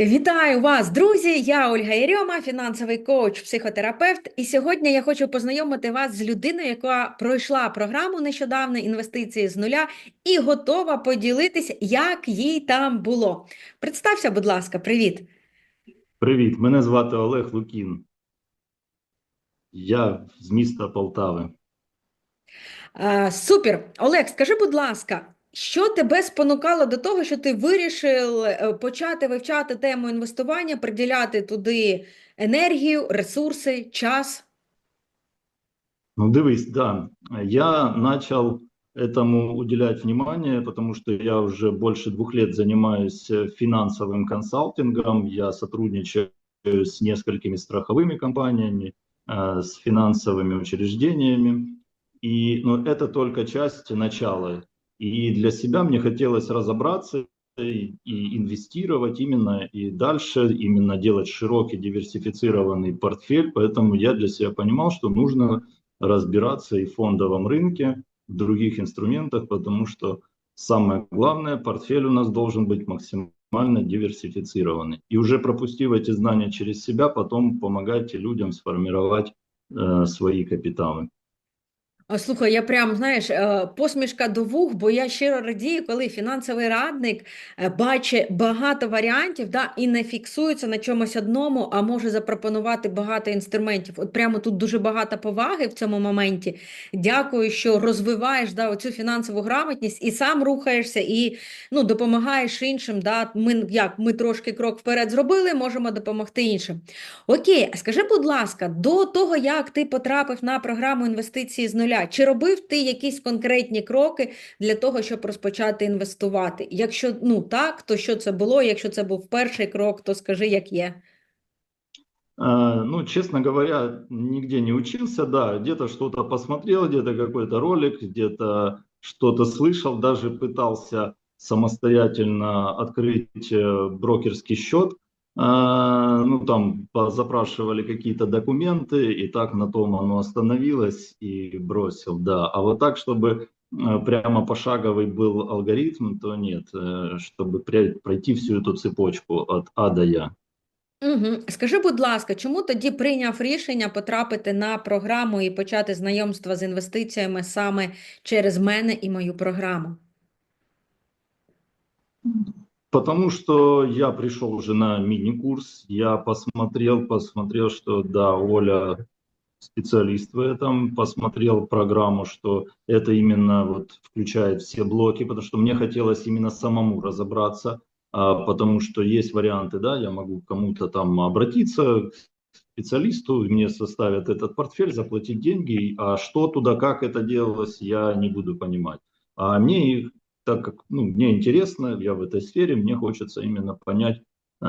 Вітаю вас, друзі! Я Ольга Єрьома, фінансовий коуч, психотерапевт. І сьогодні я хочу познайомити вас з людиною, яка пройшла програму нещодавно інвестиції з нуля і готова поділитися, як їй там було. Представся, будь ласка, привіт. Привіт, мене звати Олег Лукін. Я з міста Полтави. Супер. Олег, скажи, будь ласка, що тебе спонукало до того, що ти вирішив е, почати вивчати тему інвестування, приділяти туди енергію, ресурси, час? Ну, дивись, да, я начал этому уделять внимание, потому что я уже больше двух лет занимаюсь э, финансовым консалтингом, я сотрудничаю с несколькими страховыми компаниями, э, с финансовыми учреждениями, и ну, это только часть начала. и для себя мне хотелось разобраться и, и инвестировать именно и дальше, именно делать широкий диверсифицированный портфель. Поэтому я для себя понимал, что нужно разбираться и в фондовом рынке, в других инструментах, потому что самое главное, портфель у нас должен быть максимально диверсифицированный. И уже пропустив эти знания через себя, потом помогайте людям сформировать э, свои капиталы. А, Слухай, я прям, знаєш, е, посмішка до вух, бо я щиро радію, коли фінансовий радник е, бачить багато варіантів, да, і не фіксується на чомусь одному, а може запропонувати багато інструментів. От прямо тут дуже багато поваги в цьому моменті. Дякую, що розвиваєш да, оцю фінансову грамотність і сам рухаєшся, і ну, допомагаєш іншим. Да. Ми, як, ми трошки крок вперед зробили, можемо допомогти іншим. Окей, скажи, будь ласка, до того, як ти потрапив на програму інвестиції з нуля, чи робив ти якісь конкретні кроки для того, щоб розпочати інвестувати? Якщо ну так, то що це було? Якщо це був перший крок, то скажи, як є. А, Ну, честно говоря, нигде не учился, да, где-то что-то посмотрел, где-то какой-то ролик, где-то что-то слышал, даже пытался самостоятельно открыть э, брокерский счет, А, ну, там запрашивали какие-то документы, и так на том оно остановилось и бросил, да. А вот так, чтобы э, прямо пошаговый был алгоритм, то нет, э, чтобы пройти всю эту цепочку от А до Я. Угу. Скажи, будь ласка, чому тоді прийняв рішення потрапити на програму і почати знайомство з інвестиціями саме через мене і мою програму? Потому что я пришел уже на мини-курс, я посмотрел, посмотрел, что да, Оля специалист в этом, посмотрел программу, что это именно вот включает все блоки, потому что мне хотелось именно самому разобраться, а, потому что есть варианты, да, я могу кому-то там обратиться, к специалисту, мне составят этот портфель, заплатить деньги, а что туда, как это делалось, я не буду понимать. А мне так как ну, мне интересно, я в этой сфере, мне хочется именно понять э,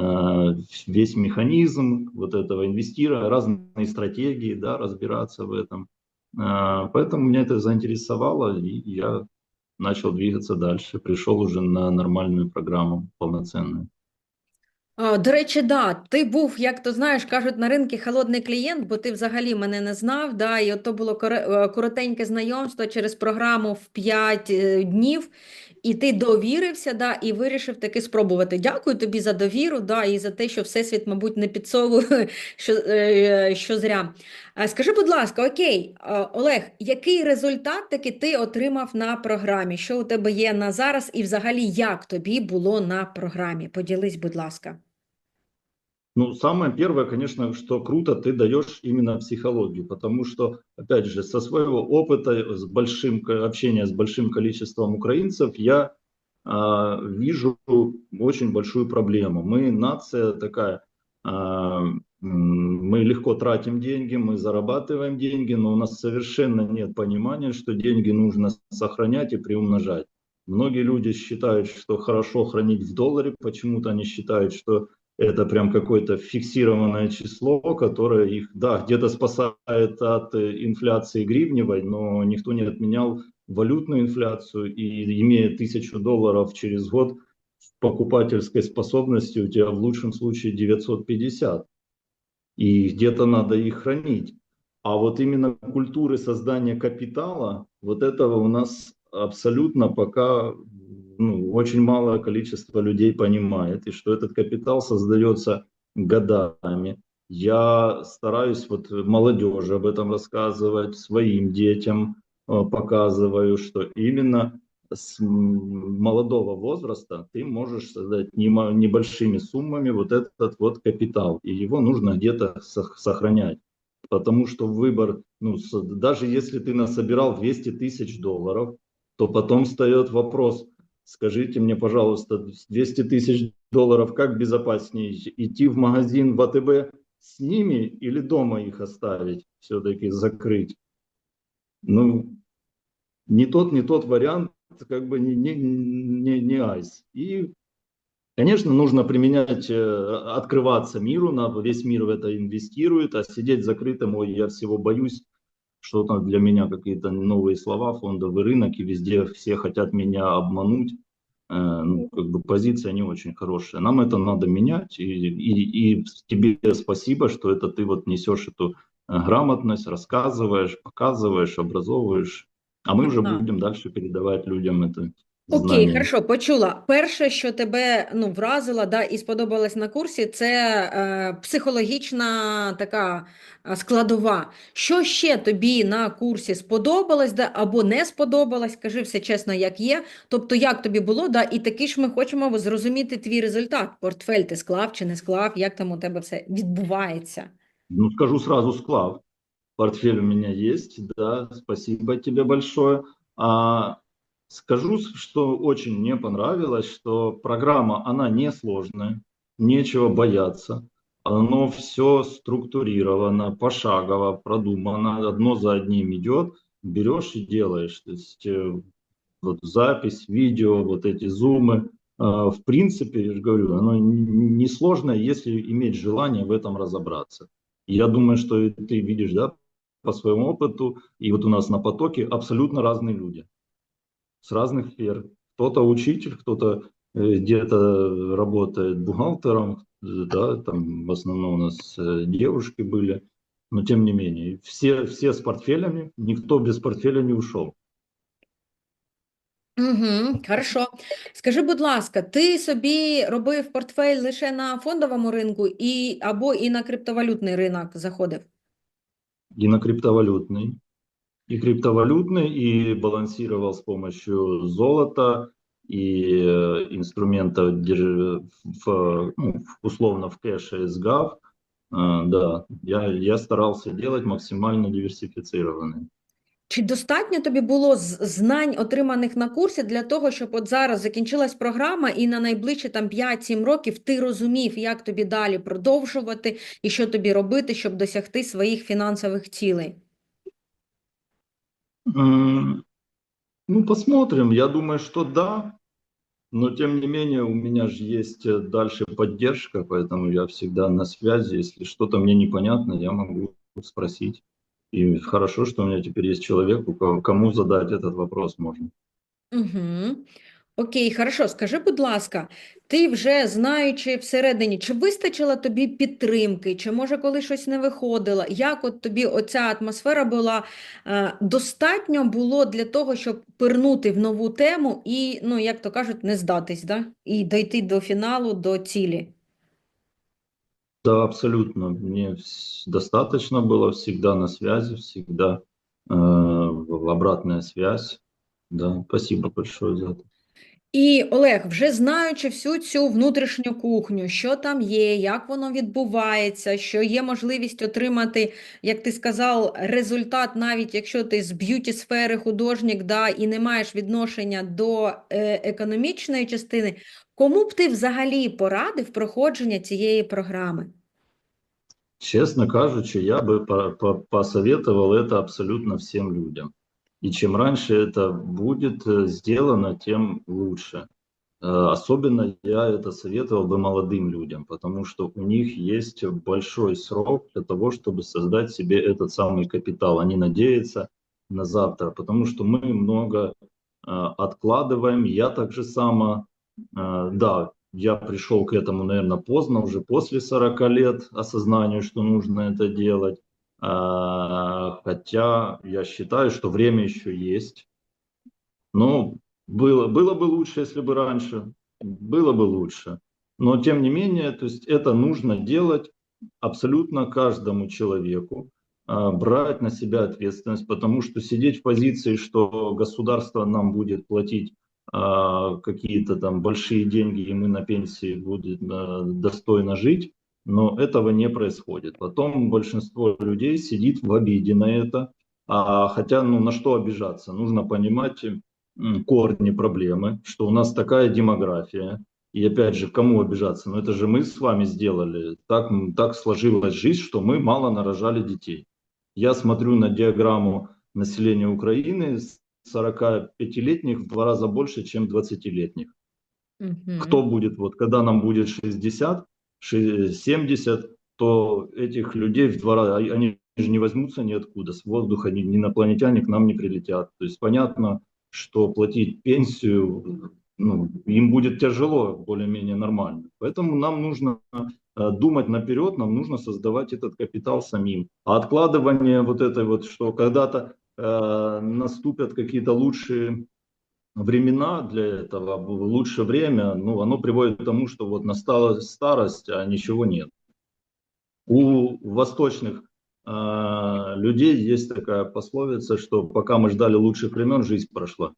весь механизм вот этого инвестирования, разные стратегии, да, разбираться в этом. Э, поэтому меня это заинтересовало, и я начал двигаться дальше, пришел уже на нормальную программу полноценную. До речі, да, ти був, як то знаєш, кажуть на ринку холодний клієнт, бо ти взагалі мене не знав. Да, І от то було е, коротеньке знайомство через програму в 5 е, днів, і ти довірився да, і вирішив таки спробувати. Дякую тобі за довіру да, і за те, що Всесвіт, мабуть, не підсовує, що, е, що зря. Скажи, будь ласка, окей, Олег, який результат таки ти отримав на програмі? Що у тебе є на зараз, і взагалі як тобі було на програмі? Поділись, будь ласка. Ну, самое первое, конечно, что круто, ты даешь именно психологию, потому что, опять же, со своего опыта, с большим общения с большим количеством украинцев, я э, вижу очень большую проблему. Мы нация такая, э, мы легко тратим деньги, мы зарабатываем деньги, но у нас совершенно нет понимания, что деньги нужно сохранять и приумножать. Многие люди считают, что хорошо хранить в долларе, почему-то они считают, что это прям какое-то фиксированное число, которое их, да, где-то спасает от э, инфляции гривневой, но никто не отменял валютную инфляцию, и имея тысячу долларов через год с покупательской способности, у тебя в лучшем случае 950. И где-то надо их хранить. А вот именно культуры создания капитала, вот этого у нас абсолютно пока ну, очень малое количество людей понимает, и что этот капитал создается годами. Я стараюсь вот молодежи об этом рассказывать, своим детям э, показываю, что именно с молодого возраста ты можешь создать небольшими суммами вот этот вот капитал, и его нужно где-то сохранять. Потому что выбор, ну, даже если ты насобирал 200 тысяч долларов, то потом встает вопрос, скажите мне, пожалуйста, 200 тысяч долларов, как безопаснее идти в магазин в АТБ с ними или дома их оставить, все-таки закрыть? Ну, не тот, не тот вариант, как бы не, не, не, не айс. И, конечно, нужно применять, э, открываться миру, на весь мир в это инвестирует, а сидеть закрытым, ой, я всего боюсь, что-то для меня какие-то новые слова, фондовый рынок, и везде все хотят меня обмануть. Э, ну, как бы позиция не очень хорошая. Нам это надо менять, и, и, и тебе спасибо, что это ты вот несешь эту э, грамотность, рассказываешь, показываешь, образовываешь. А ми вже будемо далі передавати людям це. Окей, знання. хорошо, почула. Перше, що тебе ну, вразило да, і сподобалось на курсі, це е, психологічна така е, складова. Що ще тобі на курсі сподобалось да, або не сподобалось? Кажи все чесно, як є. Тобто, як тобі було, да, і таки ж ми хочемо зрозуміти твій результат. Портфель ти склав чи не склав, як там у тебе все відбувається? Ну, скажу сразу, склав. Портфель у меня есть, да, спасибо тебе большое. А, скажу, что очень мне понравилось, что программа, она не сложная, нечего бояться. Оно все структурировано, пошагово, продумано, одно за одним идет, берешь и делаешь. То есть э, вот запись, видео, вот эти зумы, а, в принципе, я же говорю, оно не сложное, если иметь желание в этом разобраться. Я думаю, что ты видишь, да, по своему опыту, и вот у нас на потоке абсолютно разные люди с разных сфер. Кто-то учитель, кто-то э, где-то работает бухгалтером, да, там в основном у нас э, девушки были, но тем не менее, все, все с портфелями, никто без портфеля не ушел. Угу, Хорошо. Скажи, будь ласка, ти собі робив портфель лише на фондовому ринку і або і на криптовалютний ринок заходив? и на криптовалютный, и криптовалютный, и балансировал с помощью золота и э, инструментов в, ну, условно в кэше SGAV. А, да, я, я старался делать максимально диверсифицированный. Чи достатньо тобі було знань, отриманих на курсі, для того, щоб от зараз закінчилась програма, і на найближчі там 5-7 років ти розумів, як тобі далі продовжувати і що тобі робити, щоб досягти своїх фінансових цілей? Ну, посмотрим. Я думаю, что да. Но тем не менее, у меня же есть э, дальше поддержка, поэтому я всегда на связи. Если что-то мне непонятно, я могу спросить. И хорошо, что у меня теперь есть человек, кому задать этот вопрос можно. Угу. Окей, хорошо. Скажи, будь ласка, ти вже знаючи всередині, чи вистачило тобі підтримки, чи може коли щось не виходило? Як от тобі оця атмосфера була е, достатньо було для того, щоб пирнути в нову тему і, ну, як то кажуть, не здатись, да? І дойти до фіналу, до цілі? Да, абсолютно. Мне достаточно было всегда на связи, всегда э, обратная связь. Да, спасибо большое за это. І Олег, вже знаючи всю цю внутрішню кухню, що там є, як воно відбувається, що є можливість отримати, як ти сказав, результат, навіть якщо ти з б'юті сфери художник, да, і не маєш відношення до е, економічної частини, Кому б ти взагалі порадив проходження цієї програми? Честно кажучи, я бы посоветовал это абсолютно всем людям. И чем раньше это будет э, сделано, тем лучше. Э, особенно я это советовал бы молодым людям, потому что у них есть большой срок для того, чтобы создать себе этот самый капитал. Они надеются на завтра, потому что мы много э, откладываем. Я так же само да, я пришел к этому, наверное, поздно, уже после 40 лет, осознанию, что нужно это делать. А, хотя я считаю, что время еще есть. Но Было, было бы лучше, если бы раньше, было бы лучше. Но тем не менее, то есть это нужно делать абсолютно каждому человеку, а, брать на себя ответственность, потому что сидеть в позиции, что государство нам будет платить а, какие-то там большие деньги, и мы на пенсии будем а, достойно жить, но этого не происходит. Потом большинство людей сидит в обиде на это, а хотя ну на что обижаться? Нужно понимать корни проблемы, что у нас такая демография, и опять же, кому обижаться? Ну это же мы с вами сделали. Так, так сложилась жизнь, что мы мало нарожали детей. Я смотрю на диаграмму населения Украины, 45-летних в два раза больше, чем 20-летних. Угу. Кто будет, вот когда нам будет 60, 70, то этих людей в два раза, они же не возьмутся ниоткуда, с воздуха, ни, ни инопланетяне к нам не прилетят. То есть понятно, что платить пенсию ну, им будет тяжело, более-менее нормально. Поэтому нам нужно э, думать наперед, нам нужно создавать этот капитал самим. А откладывание вот этой вот, что когда-то э, наступят какие-то лучшие времена для этого, лучшее время, ну, оно приводит к тому, что вот настала старость, а ничего нет. У восточных э, людей есть такая пословица, что пока мы ждали лучших времен, жизнь прошла.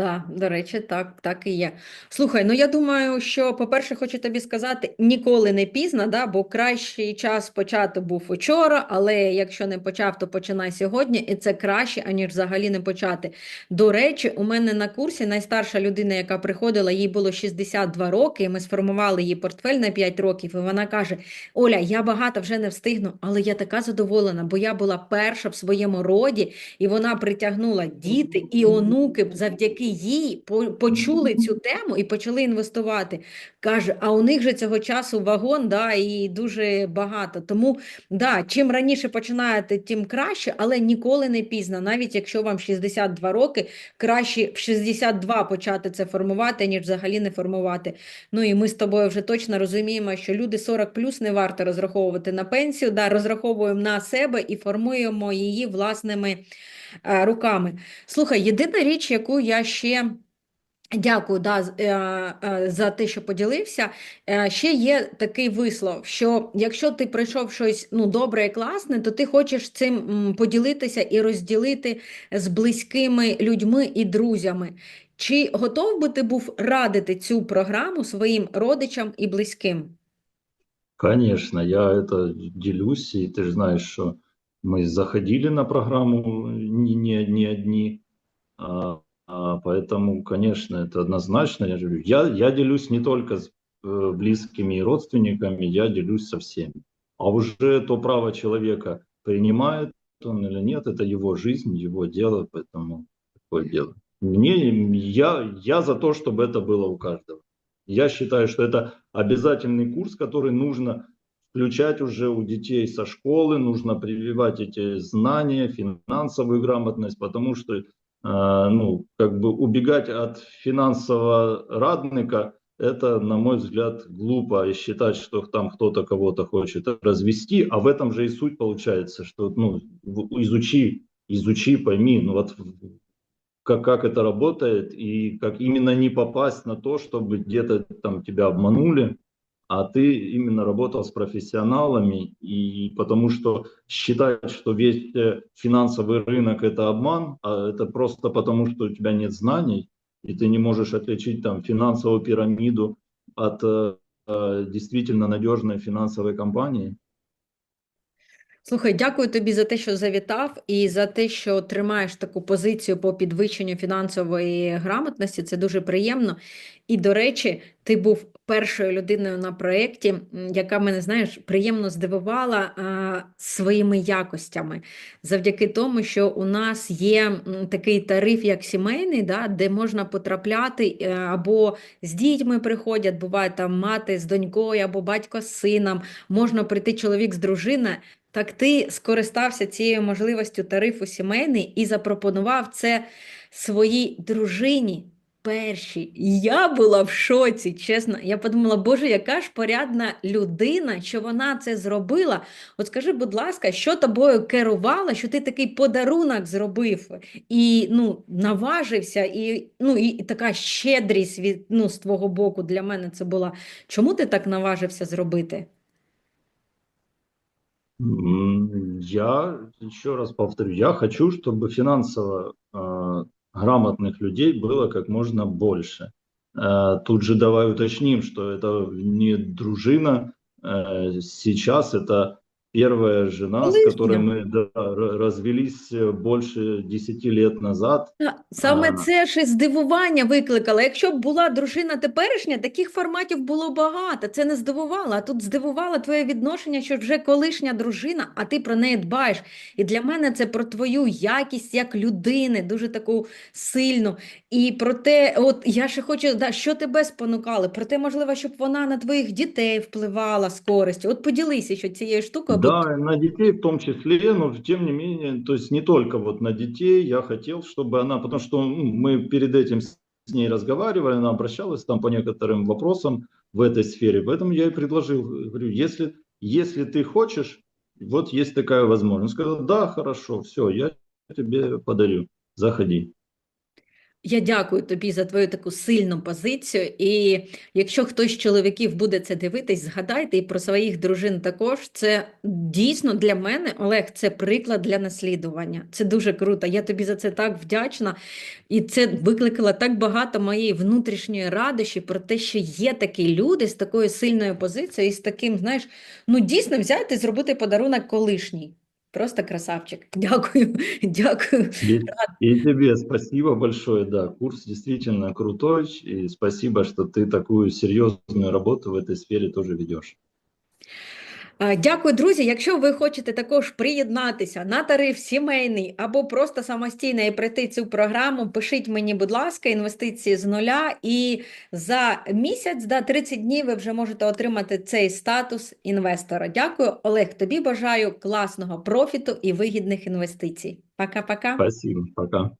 Да, до речі, так, так і є. Слухай, ну я думаю, що, по-перше, хочу тобі сказати, ніколи не пізно, да, бо кращий час почати був учора, але якщо не почав, то починай сьогодні, і це краще, аніж взагалі не почати. До речі, у мене на курсі найстарша людина, яка приходила, їй було 62 роки, і ми сформували її портфель на 5 років, і вона каже: Оля, я багато вже не встигну, але я така задоволена, бо я була перша в своєму роді, і вона притягнула діти і онуки завдяки їй почули цю тему і почали інвестувати. Каже, а у них же цього часу вагон да, і дуже багато. Тому да, чим раніше починаєте, тим краще, але ніколи не пізно. Навіть якщо вам 62 роки, краще в 62 почати це формувати, ніж взагалі не формувати. Ну і ми з тобою вже точно розуміємо, що люди 40 плюс не варто розраховувати на пенсію, да, розраховуємо на себе і формуємо її власними. Е, руками. Слухай, єдина річ, яку я ще. Дякую да, е, е, за те, що поділився. Ще є такий вислов, що якщо ти пройшов щось ну, добре і класне, то ти хочеш цим поділитися і розділити з близькими людьми і друзями. Чи готов би ти був радити цю програму своїм родичам і близьким? Конечно, я это делюсь, и ты же знаешь, что мы заходили на программу не, не, не одни, а, а, поэтому, конечно, это однозначно. Я, я, я делюсь не только с э, близкими и родственниками, я делюсь со всеми. А уже то право человека принимает он или нет, это его жизнь, его дело, поэтому такое дело. Мне, я, я за то, чтобы это было у каждого. Я считаю, что это обязательный курс, который нужно включать уже у детей со школы, нужно прививать эти знания, финансовую грамотность, потому что э, ну, как бы убегать от финансового радника, это, на мой взгляд, глупо. И считать, что там кто-то кого-то хочет развести, а в этом же и суть получается, что ну, изучи, изучи, пойми, ну вот как, как это работает и как именно не попасть на то, чтобы где-то там тебя обманули, а ты именно работал с профессионалами, и потому что считать, что весь э, финансовый рынок это обман, а это просто потому, что у тебя нет знаний, и ты не можешь отличить там финансовую пирамиду от э, э действительно надежной финансовой компании. Слухай, дякую тобі за те, що завітав, і за те, що тримаєш таку позицію по підвищенню фінансової грамотності. Це дуже приємно. І, до речі, ти був першою людиною на проєкті, яка мене знаєш приємно здивувала а, своїми якостями, завдяки тому, що у нас є такий тариф, як сімейний, да, де можна потрапляти е, або з дітьми приходять, буває там мати з донькою, або батько з сином, можна прийти чоловік з дружиною. Так ти скористався цією можливістю тарифу сімейний і запропонував це своїй дружині перші. Я була в шоці, чесно. Я подумала, боже, яка ж порядна людина, що вона це зробила. От скажи, будь ласка, що тобою керувало, що ти такий подарунок зробив і ну, наважився, і, ну, і така щедрість від, ну, з твого боку для мене це була. Чому ти так наважився зробити? Я еще раз повторю, я хочу, чтобы финансово э, грамотных людей было как можно больше. Э, Тут же давай уточним, что это не дружина, э, сейчас это первая жена, с которой мы да, р- развелись э, больше 10 лет назад. Саме А. це ж здивування викликало. Якщо б була дружина теперішня, таких форматів було багато. Це не здивувало. А тут здивувало твоє відношення, що вже колишня дружина, а ти про неї дбаєш. І для мене це про твою якість як людини, дуже таку сильну. І про те, от я ще хочу, да, що тебе спонукало? Про те, можливо, щоб вона на твоїх дітей впливала з користю. От поділися що цією штукою, Да, на детей в том числе, но тем не менее, то есть не только вот на детей, я хотел, чтобы она, потому что ну, мы перед этим с ней разговаривали, она обращалась там по некоторым вопросам в этой сфере, поэтому я и предложил, говорю, если, если ты хочешь, вот есть такая возможность. Сказал, да, хорошо, все, я тебе подарю, заходи. Я дякую тобі за твою таку сильну позицію. І якщо хтось з чоловіків буде це дивитись, згадайте і про своїх дружин також. Це дійсно для мене, Олег, це приклад для наслідування. Це дуже круто. Я тобі за це так вдячна. І це викликало так багато моєї внутрішньої радощі про те, що є такі люди з такою сильною позицією і з таким, знаєш, ну дійсно взяти зробити подарунок колишній. Просто красавчик. Дякую, дякую. И, и тебе спасибо большое, да, курс действительно крутой, и спасибо, что ты такую серьезную работу в этой сфере тоже ведешь. Дякую, друзі. Якщо ви хочете також приєднатися на тариф сімейний або просто самостійно і пройти цю програму, пишіть мені, будь ласка, інвестиції з нуля. І за місяць, да, 30 днів ви вже можете отримати цей статус інвестора. Дякую, Олег. Тобі бажаю класного профіту і вигідних інвестицій. Пока-пока. Спасибо, пока.